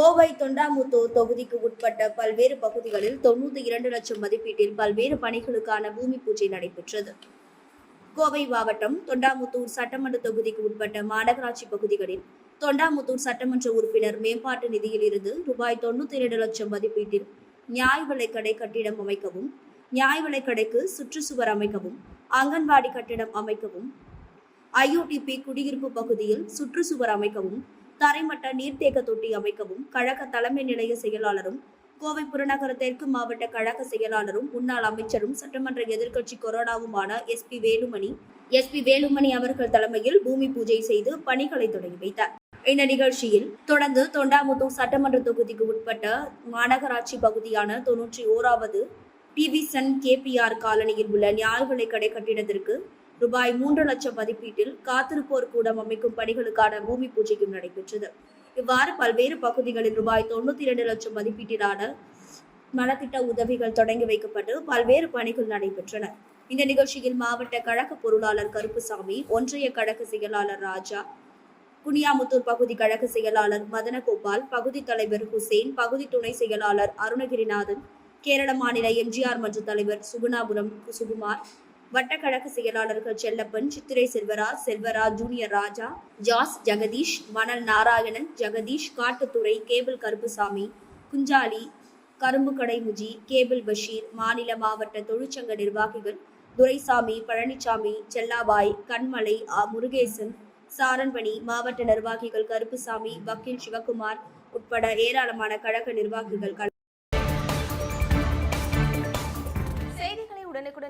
கோவை தொண்டாமுத்தூர் தொகுதிக்கு உட்பட்ட பல்வேறு பகுதிகளில் தொண்ணூத்தி இரண்டு லட்சம் மதிப்பீட்டில் பல்வேறு பணிகளுக்கான பூமி பூஜை நடைபெற்றது. கோவை மாவட்டம் தொண்டாமுத்தூர் சட்டமன்ற தொகுதிக்கு உட்பட்ட மாநகராட்சி பகுதிகளில் தொண்டாமுத்தூர் சட்டமன்ற உறுப்பினர் மேம்பாட்டு நிதியில் இருந்து ரூபாய் தொண்ணூத்தி இரண்டு லட்சம் மதிப்பீட்டில் நியாய விலைக்கடை கட்டிடம் அமைக்கவும் நியாய விலைக்கடைக்கு சுற்றுச்சுவர் அமைக்கவும் அங்கன்வாடி கட்டிடம் அமைக்கவும் ஐஓடிபி குடியிருப்பு பகுதியில் சுற்றுச்சுவர் அமைக்கவும் தரைமட்ட நீர்த்தேக்க தொட்டி அமைக்கவும் கழக தலைமை நிலைய செயலாளரும் கோவை புறநகர தெற்கு மாவட்ட கழக செயலாளரும் முன்னாள் அமைச்சரும் சட்டமன்ற எதிர்க்கட்சி கொரோனாவுமான எஸ்பி வேலுமணி எஸ்பி வேலுமணி அவர்கள் தலைமையில் பூமி பூஜை செய்து பணிகளை தொடங்கி வைத்தார். இந்த நிகழ்ச்சியில் தொடர்ந்து தொண்டாமுத்தூர் சட்டமன்ற தொகுதிக்கு உட்பட்ட மாநகராட்சி பகுதியான தொன்னூற்றி ஓராவது டிவி சன் கேபிஆர் காலனியில் உள்ள நியாய கடை கட்டிடத்திற்கு ரூபாய் மூன்று லட்சம் மதிப்பீட்டில் காத்திருப்போர் கூடம் அமைக்கும் பணிகளுக்கான பூமி பூஜையும் நடைபெற்றது. இவ்வாறு பல்வேறு பகுதிகளில் ரூபாய் தொண்ணூத்தி இரண்டு லட்சம் மதிப்பீட்டிலான நலத்திட்ட உதவிகள் தொடங்கி வைக்கப்பட்டு பல்வேறு பணிகள் நடைபெற்றன. இந்த நிகழ்ச்சியில் மாவட்ட கழக பொருளாளர் கருப்புசாமி ஒன்றிய கழக செயலாளர் ராஜா குனியாமுத்தூர் பகுதி கழக செயலாளர் மதனகோபால் பகுதி தலைவர் ஹுசேன் பகுதி துணை செயலாளர் அருணகிரிநாதன் கேரள மாநில எம்ஜிஆர் மன்ற தலைவர் சுகுணாபுரம் சுகுமார் வட்டக்கழக செயலாளர்கள் செல்லப்பன் சித்திரை செல்வராஜ் செல்வராஜ் ஜூனியர் ராஜா ஜாஸ் ஜெகதீஷ் மணல் நாராயணன் ஜெகதீஷ் காட்டுத்துறை கேபிள் கருப்புசாமி குஞ்சாலி கரும்பு கடைமுஜி கேபிள் பஷீர் மாநில மாவட்ட தொழிற்சங்க நிர்வாகிகள் துரைசாமி பழனிசாமி செல்லாபாய் கண்மலை ஆ. முருகேசன் சாரண்பணி மாவட்ட நிர்வாகிகள் கருப்புசாமி வக்கீல் சிவகுமார் உட்பட ஏராளமான கழக நிர்வாகிகள்